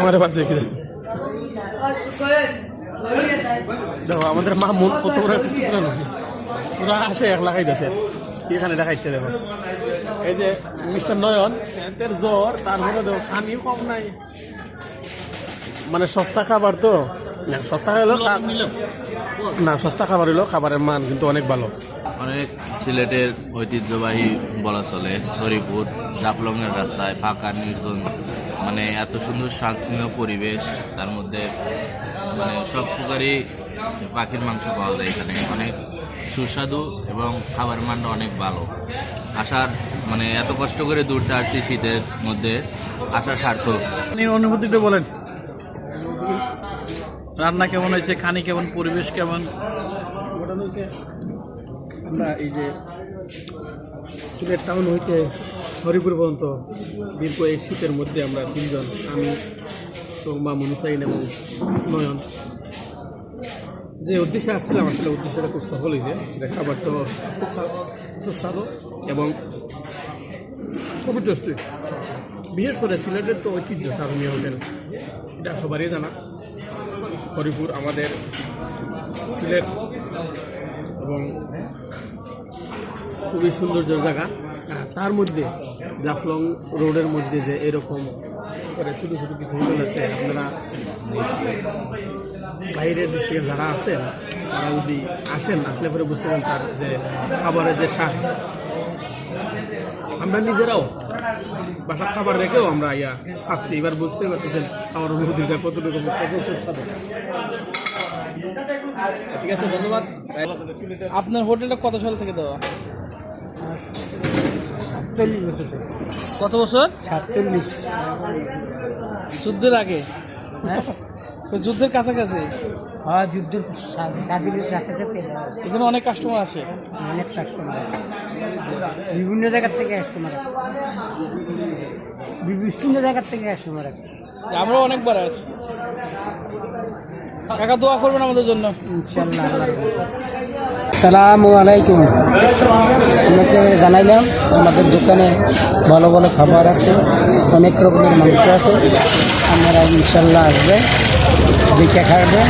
আমার বাদ দেখে দেখো আমাদের মা মন কত বড় পুরা আসে এক লাগাই দিয়েছে। এখানে দেখাইছে দেখো। এই যে মিস্টার নয়ন, এদের জ্বর তারপরে দেখো খানিও কম নাই। মানে সস্তা খাবার তো? সস্তা হলো না, সস্তা খাবার হলো খাবারের মান কিন্তু অনেক ভালো। অনেক সিলেটের ঐতিহ্যবাহী বলা চলে, হরিপুর, জাফলংয়ের রাস্তায় ফাঁকা, নির্জন মানে এত সুন্দর শান্তিপূর্ণ পরিবেশ, তার মধ্যে মানে সব প্রকারই পাখির মাংস পাওয়া যায় এখানে। অনেক সুস্বাদু এবং খাবার মানটা অনেক ভালো। আসার মানে এত কষ্ট করে দূরতে আসছি শীতের মধ্যে আসা সার্থক। আপনি অনুভূতিটা বলেন। রান্না কেমন হয়েছে? খানি কেমন? পরিবেশ কেমন? আমরা এই যে সিলেট টাউন হইতে হরিপুর পর্যন্ত দীর্ঘ এই শীতের মধ্যে আমরা তিনজন আমি তো মামুন হুসাইন এবং নয়ন। যে উদ্দেশ্যে আসছিলাম, আসলে উদ্দেশ্যটা খুব সফল হয়েছে যে খাবারটা খুব সুস্বাদু এবং খুবই টেস্টি বিশেষ করে সিলেটের তো ঐতিহ্য কারণীয় হোটেল, এটা সবারই জানা। হরিপুর আমাদের সিলেট এবং খুবই সৌন্দর্য জায়গা। তার মধ্যে জাফলং রোডের মধ্যে যে এরকম করে ছোটো ছোটো কিছু হোটেল আছে আপনারা বাইরের ডিস্ট্রিক্টে যারা আছেন, তারা যদি আসেন, আসলে পরে বুঝতে পারেন তার যে খাবারের যে স্বাদ। আমরা নিজেরাও বাসার খাবার রেখেও আমরা ইয়া খাচ্ছি। এবার বুঝতে পারতেছেন আমার অনুভূতিটা কতটুকু ঠিক আছে, ধন্যবাদ। আপনার হোটেলটা কত সাল থেকে দেওয়া? বছর কত বছর? সাতচল্লিশ। যুদ্ধের আগে? হ্যাঁ? যুদ্ধের কাছাকাছি? হ্যাঁ যুদ্ধের স্বাধীনের সাথে সাথে এখানে অনেক কাস্টমার আসে। অনেক কাস্টমার বিভিন্ন জায়গার থেকে কাস্টমার আছে বিভিন্ন জায়গার থেকে কাস্টমার আছে আমরাও অনেকবার আসি। কাকা দোয়া করবেন আমাদের জন্য। ইনশাল্লাহ সালামু আলাইকুম। আপনাকে জানাইলাম, আমাদের দোকানে ভালো ভালো খাবার আছে, অনেক রকমের মাংস আছে। আপনারা ইনশাল্লাহ আসবে দেখে খাবে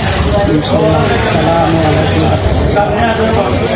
ইনশাল্লাহ, সালাম আলাইকুম।